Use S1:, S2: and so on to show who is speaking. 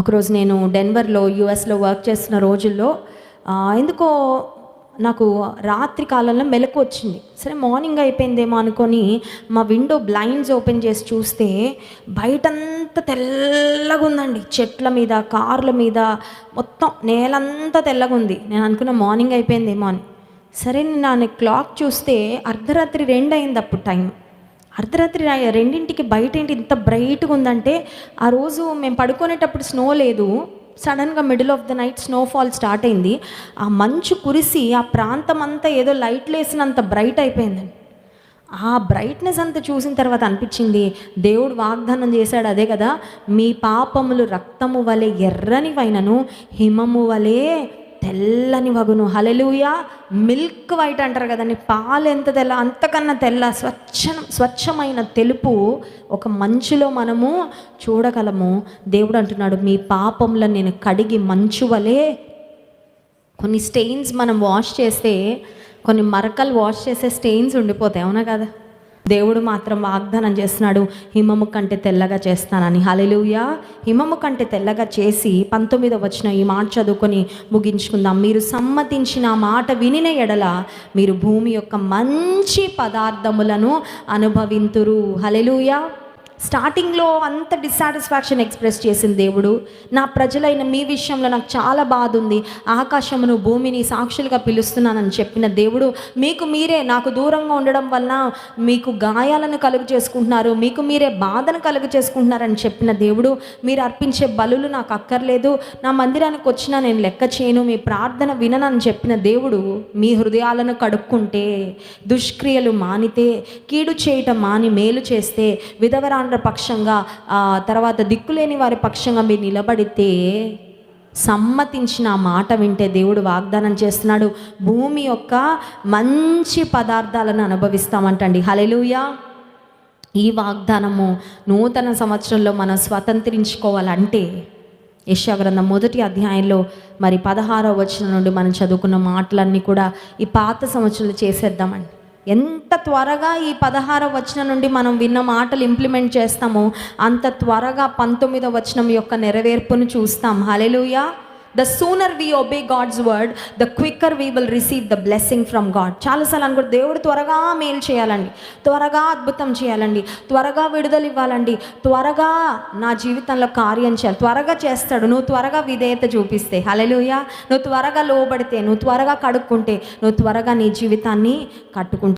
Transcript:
S1: ఒకరోజు నేను డెన్వర్లో యూఎస్లో వర్క్ చేస్తున్న రోజుల్లో ఎందుకో నాకు రాత్రి కాలంలో మెలకు వచ్చింది. సరే మార్నింగ్ అయిపోయిందేమో అనుకొని మా విండో బ్లైండ్స్ ఓపెన్ చేసి చూస్తే బయటంతా తెల్లగా ఉందండి. చెట్ల మీద కార్ల మీద మొత్తం నేలంతా తెల్లగా ఉంది. నేను అనుకున్న మార్నింగ్ అయిపోయిందేమో అని. సరే నేను క్లాక్ చూస్తే అర్ధరాత్రి రెండు అయింది అప్పుడు టైం అర్ధరాత్రి రెండింటికి బయట ఏంటి ఇంత బ్రైట్గా ఉందంటే ఆ రోజు మేము పడుకునేటప్పుడు స్నో లేదు. సడన్గా middle of the night snowfall start అయింది. ఆ మంచు కురిసి ఆ ప్రాంతం అంతా ఏదో లైట్లు వేసినంత బ్రైట్ అయిపోయిందండి ఆ బ్రైట్నెస్ అంతా చూసిన తర్వాత అనిపించింది దేవుడు వాగ్దానం చేశాడు అదే కదా మీ పాపములు రక్తము వలె ఎర్రనివైనను హిమము వలె తెల్లని వగును. హలెలుయా మిల్క్ వైట్ అంటారు కదండి. పాలు ఎంత తెల్ల అంతకన్నా తెల్ల స్వచ్ఛ స్వచ్ఛమైన తెలుపు ఒక మంచులో మనము చూడగలము. దేవుడు అంటున్నాడు మీ పాపంలో నేను కడిగి మంచు వలే కొన్ని స్టెయిన్స్ మనం వాష్ చేస్తే కొన్ని మరకలు వాష్ చేసే స్టెయిన్స్ ఉండిపోతాయి. అవునా కదా? దేవుడు మాత్రం వాగ్దానం చేస్తున్నాడు హిమము కంటే తెల్లగా చేస్తానని. హలెలుయా హిమము కంటే తెల్లగా చేసి పంతొమ్మిది వచ్చిన ఈ మాట చదువుకొని ముగించుకుందాం. మీరు సమ్మతించిన మాట వినిన ఎడల మీరు భూమి యొక్క మంచి పదార్థములను అనుభవింతురు. హలెలుయా స్టార్టింగ్లో అంత డిస్సాటిస్ఫాక్షన్ ఎక్స్ప్రెస్ చేసిన దేవుడు. నా ప్రజలైన మీ విషయంలో నాకు చాలా బాధ ఉంది. ఆకాశమును భూమిని సాక్షులుగా పిలుస్తున్నానని చెప్పిన దేవుడు మీకు మీరే నాకు దూరంగా ఉండడం వలన మీకు గాయాలను కలుగు చేసుకుంటున్నారు మీకు మీరే బాధను కలుగు చేసుకుంటున్నారని చెప్పిన దేవుడు మీరు అర్పించే బలులు నాకు అక్కర్లేదు. నా మందిరానికి వచ్చినా నేను లెక్క చేయను మీ ప్రార్థన విననని చెప్పిన దేవుడు మీ హృదయాలను కడుక్కుంటే దుష్క్రియలు మానితే కీడు చేయటం మాని మేలు చేస్తే విధవరాండ్ర పక్షంగా తర్వాత దిక్కులేని వారి పక్షంగా మీరు నిలబడితే సమ్మతించిన ఆ మాట వింటే దేవుడు వాగ్దానం చేస్తున్నాడు. భూమి యొక్క మంచి పదార్థాలను అనుభవిస్తామంటండి. హలెలుయా ఈ వాగ్దానము నూతన సంవత్సరంలో మనం స్వతంత్రించుకోవాలంటే యశాగ్రంథం మొదటి అధ్యాయంలో మరి పదహారవ వచనం నుండి మనం చదువుకున్న మాటలన్నీ కూడా ఈ పాత సంవత్సరంలో చేసేద్దామండి. ఎంత త్వరగా ఈ పదహార వచనం నుండి మనం విన్న మాటలు ఇంప్లిమెంట్ చేస్తామో అంత త్వరగా పంతొమ్మిదవ వచనం యొక్క నెరవేర్పును చూస్తాం. Hallelujah the sooner we obey God's word the quicker we will receive the blessing from God చాలాసార్లు అనుకుంటే దేవుడు త్వరగా మేలు చేయాలండి. త్వరగా అద్భుతం చేయాలండి. త్వరగా విడుదల ఇవ్వాలండి. త్వరగా నా జీవితంలో కార్యం చేయాలి. త్వరగా చేస్తాడు. నువ్వు త్వరగా విధేయత చూపిస్తే హలెలుయా నువ్వు త్వరగా లోబడితే నువ్వు త్వరగా కడుక్కుంటే నువ్వు త్వరగా నీ జీవితాన్ని కట్టుకుంటే